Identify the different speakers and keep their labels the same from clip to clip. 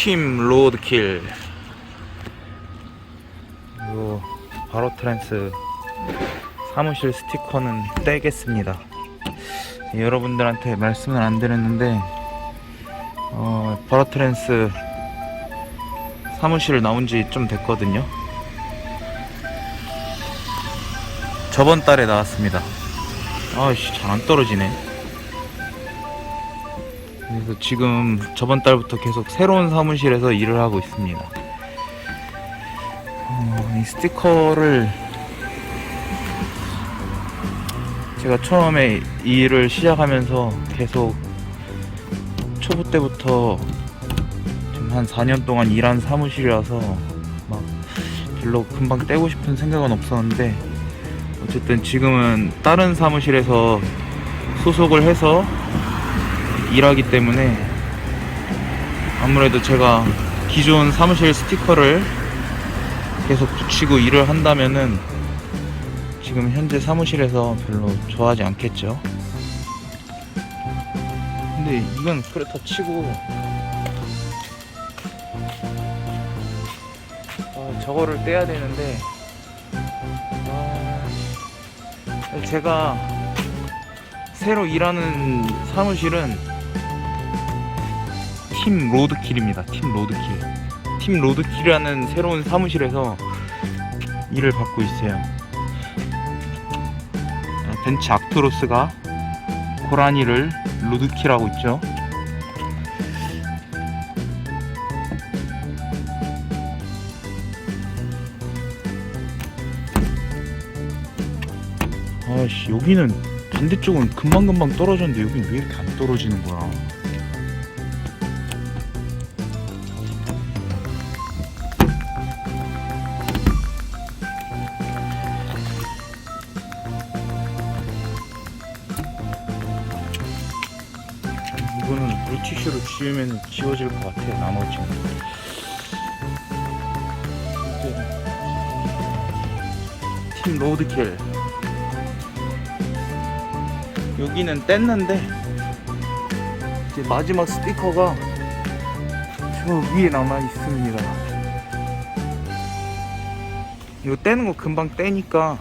Speaker 1: 팀 로드킬 요 바로 트랜스 사무실 스티커는 떼겠습니다. 여러분들한테 말씀을 안 드렸는데 어, 바로 트랜스 사무실 나온 지 좀 됐거든요. 저번 달에 나왔습니다. 아씨 잘 안 떨어지네 그래서 지금 저번 달부터 계속 새로운 사무실에서 일을 하고 있습니다. 어, 이 스티커를 제가 처음에 이 일을 시작하면서 계속 초보 때부터 좀한 4년 동안 일한 사무실이라서 막 별로 금방 떼고 싶은 생각은 없었는데 어쨌든 지금은 다른 사무실에서 소속을 해서 일하기 때문에 아무래도 제가 기존 사무실 스티커를 계속 붙이고 일을 한다면은 지금 현재 사무실에서 별로 좋아하지 않겠죠. 근데 이건 그렇다 치고 아, 저거를 떼야 되는데 아, 제가 새로 일하는 사무실은 팀 로드킬입니다. 팀 로드킬. 팀 로드킬이라는 새로운 사무실에서 일을 받고 있어요. 아, 벤츠 악트로스가 고라니를 로드킬하고 있죠. 아씨 여기는 반대쪽은 금방금방 떨어졌는데 여긴 왜 이렇게 안 떨어지는 거야? 물티슈로 지우면 지워질 것 같아 나머지는. 팀 로드킬 여기는 뗐는데 이제 마지막 스티커가 저 위에 남아 있습니다. 이거 떼는 거 금방 떼니까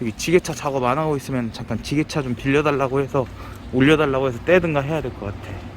Speaker 1: 여기 지게차 작업 안 하고 있으면 잠깐 지게차 좀 빌려달라고 해서 올려달라고 해서 떼든가 해야 될 것 같아